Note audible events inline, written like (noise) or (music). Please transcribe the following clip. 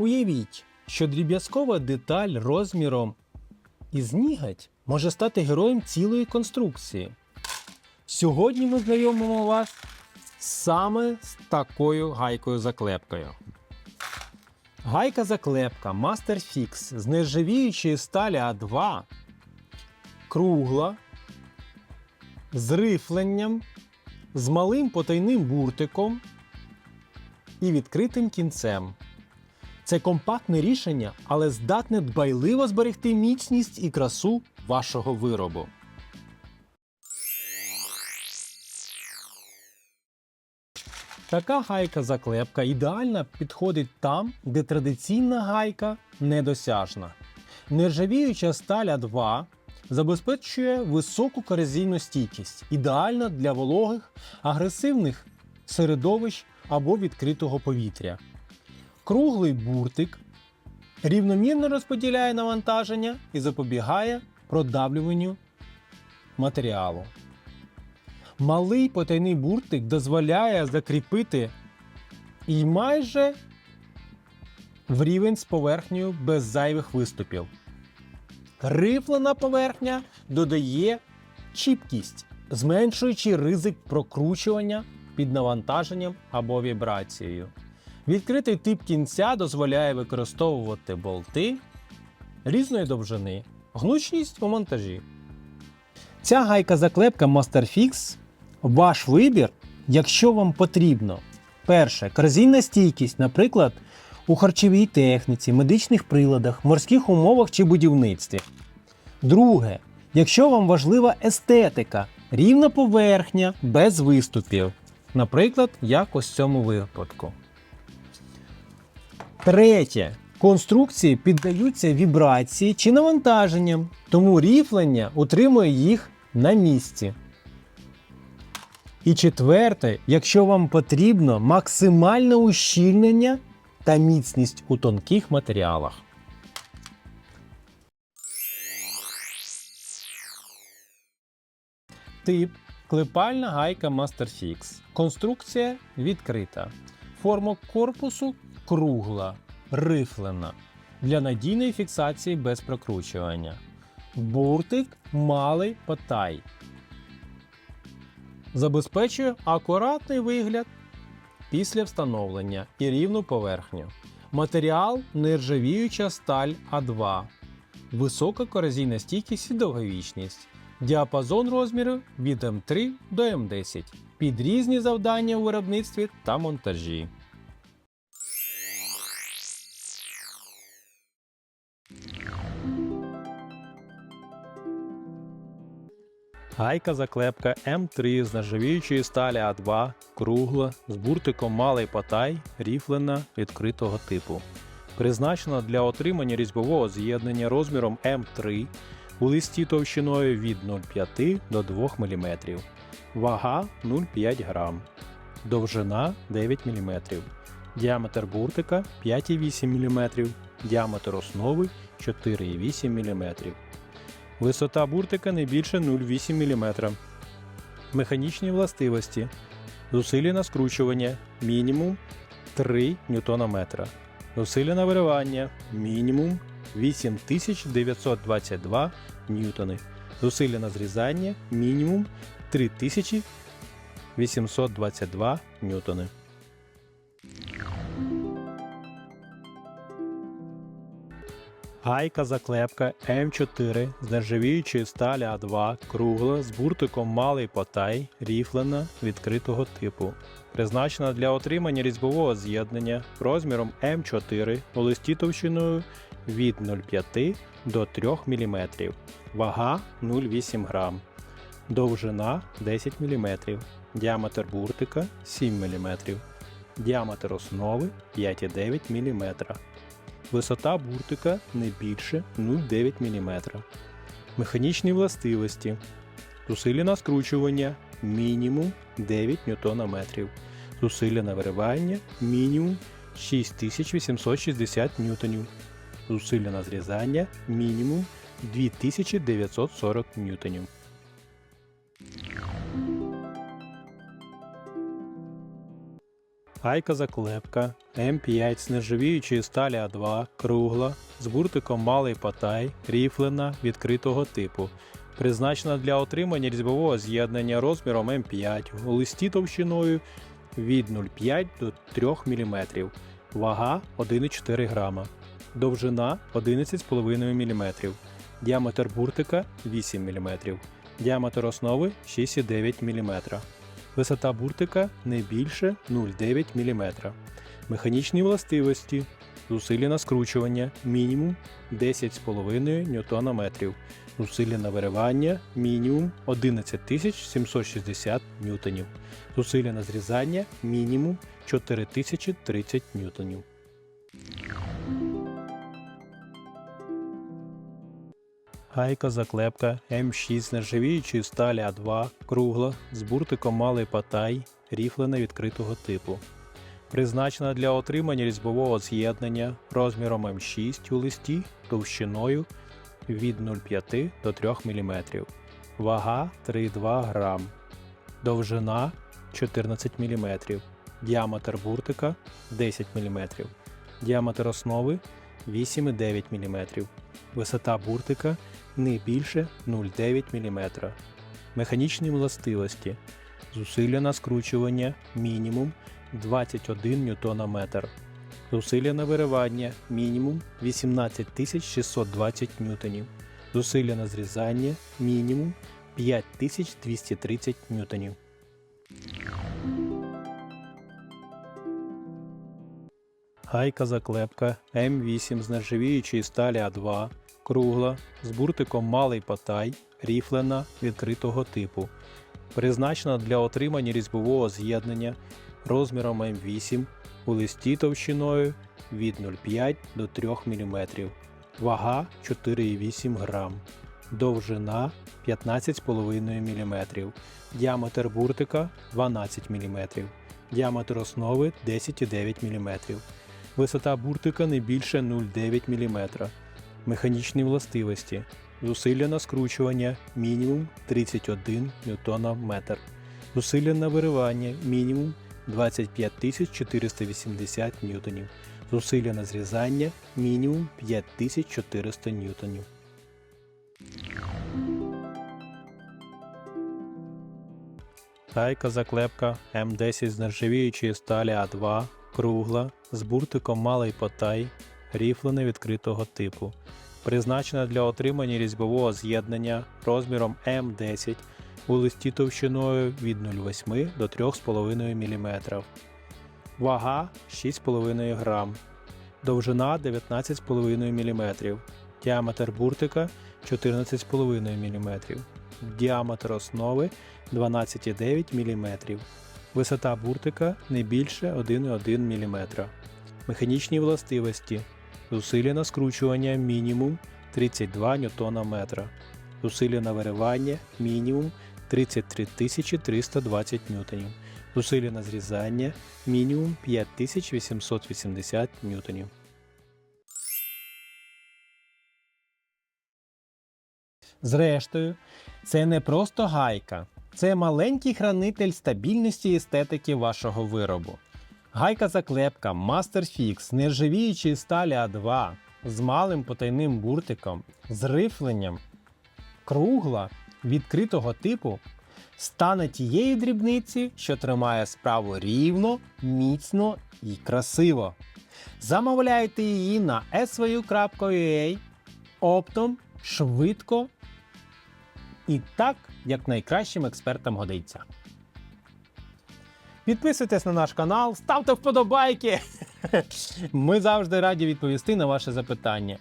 Уявіть, що дріб'язкова деталь розміром із нігать може стати героєм цілої конструкції. Сьогодні ми знайомимо вас саме з такою гайкою-заклепкою. Гайка-заклепка Master Fix з нержавіючої сталі А2 кругла з рифленням, з малим потайним буртиком і відкритим кінцем. Це компактне рішення, але здатне дбайливо зберегти міцність і красу вашого виробу. Така гайка-заклепка ідеально підходить там, де традиційна гайка недосяжна. Нержавіюча сталь А2 забезпечує високу корозійну стійкість, ідеальна для вологих, агресивних середовищ або відкритого повітря. Круглий буртик рівномірно розподіляє навантаження і запобігає продавлюванню матеріалу. Малий потайний буртик дозволяє закріпити і майже в рівень з поверхнею без зайвих виступів. Рифлена поверхня додає чіпкість, зменшуючи ризик прокручування під навантаженням або вібрацією. Відкритий тип кінця дозволяє використовувати болти різної довжини, гнучність у монтажі. Ця гайка-заклепка MasterFix ваш вибір, якщо вам потрібно. Перше корозійна стійкість, наприклад, у харчовій техніці, медичних приладах, морських умовах чи будівництві. Друге, якщо вам важлива естетика, рівна поверхня без виступів. Наприклад, як ось в цьому випадку. Третє. Конструкції піддаються вібрації чи навантаженням, тому ріфлення утримує їх на місці. І четверте, якщо вам потрібно максимальне ущільнення та міцність у тонких матеріалах. Тип клепальна гайка MasterFix. Конструкція відкрита. Форма корпусу кругла, рифлена для надійної фіксації без прокручування. Буртик малий потай. Забезпечує акуратний вигляд після встановлення і рівну поверхню. Матеріал нержавіюча сталь А2. Висока корозійна стійкість і довговічність. Діапазон розміру від М3 до М10 під різні завдання у виробництві та монтажі. Гайка заклепка М3 з нержавіючої сталі А2, кругла, з буртиком малий потай, ріфлена відкритого типу. Призначена для отримання різьбового з'єднання розміром М3 у листі товщиною від 0,5 до 2 мм. Вага 0,5 г. Довжина 9 мм. Діаметр буртика 5,8 мм. Діаметр основи 4,8 мм. Висота буртика не більше 0,8 мм. Механічні властивості. Зусилля на скручування мінімум 3 Нм. Зусилля на виривання мінімум 8922 ньютони. Зусилля на зрізання мінімум 3822 ньютони. Гайка заклепка М4 з нержавіючої сталі А2 кругла з буртиком малий потай, ріфлена відкритого типу. Призначена для отримання різьбового з'єднання розміром М4 у листі товщиною від 0,5 до 3 мм. Вага 0,8 г. Довжина 10 мм. Діаметр буртика 7 мм. Діаметр основи 5,9 мм. Висота буртика не більше 0,9 мм. Механічні властивості. Зусилля на скручування мінімум 9 Нм. Зусилля на виривання мінімум 6860 Ньютонів. Зусилля на зрізання мінімум 2940 Ньютонів. Гайка заклепка М5 з нержавіючої сталі А2, кругла, з буртиком малий патай, ріфлена відкритого типу. Призначена для отримання різьбового з'єднання розміром М5 у листі товщиною від 0,5 до 3 мм, вага 1,4 грама, довжина 11,5 мм, діаметр буртика 8 мм, діаметр основи 6,9 мм. Висота буртика не більше 0,9 мм. Механічні властивості. Зусилля на скручування мінімум 10,5 Нм. Зусилля на виривання мінімум 11 760. Зусилля на зрізання мінімум 4030 ньютонів. Гайка заклепка М6 з нержавіючої сталі А2, кругла, з буртиком малий патай, ріфлена відкритого типу. Призначена для отримання різьбового з'єднання розміром М6 у листі товщиною від 0,5 до 3 мм. Вага 3,2 грам. Довжина 14 мм. Діаметр буртика 10 мм. Діаметр основи 8,9 мм. Висота буртика не більше 0,9 мм. Механічні властивості. Зусилля на скручування мінімум 21 Нм. Зусилля на виривання мінімум 18 620 ньютонів. Зусилля на зрізання мінімум 5230 ньютонів. Гайка заклепка М8 з нержавіючої сталі А2, кругла, з буртиком малий патай, ріфлена відкритого типу. Призначена для отримання різьбового з'єднання розміром М8 у листі товщиною від 0,5 до 3 мм. Вага 4,8 грам. Довжина 15,5 мм. Діаметр буртика 12 мм. Діаметр основи 10,9 мм. Висота буртика не більше 0,9 мм. Механічні властивості. Зусилля на скручування мінімум 31 Нм. Зусилля на виривання мінімум 25 480 ньютонів. Зусилля на зрізання мінімум 5400 ньютонів. Гайка заклепка М10 з нержавіючої сталі А2, кругла, з буртиком малий потай, ріфлене відкритого типу. Призначена для отримання різьбового з'єднання розміром М10 у листі товщиною від 0,8 до 3,5 мм. Вага 6,5 грам. Довжина 19,5 мм. Діаметр буртика 14,5 мм. Діаметр основи 12,9 мм. Висота буртика не більше 1,1 мм. Механічні властивості. Зусилля на скручування мінімум 32 Нм. Зусилля на виривання мінімум 33 320 ньютонів. Зусилля на зрізання мінімум 5880 ньютонів. Зрештою, це не просто гайка, це маленький хранитель стабільності і естетики вашого виробу. Гайка заклепка з нержавіючої сталі А2 з малим потайним буртиком, з рифленням, кругла відкритого типу стане тією дрібниці, що тримає справу рівно, міцно і красиво. Замовляйте її на svu.ua оптом, швидко і так, як найкращим експертам годиться. Підписуйтесь на наш канал, ставте вподобайки. (laughs) Ми завжди раді відповісти на ваше запитання.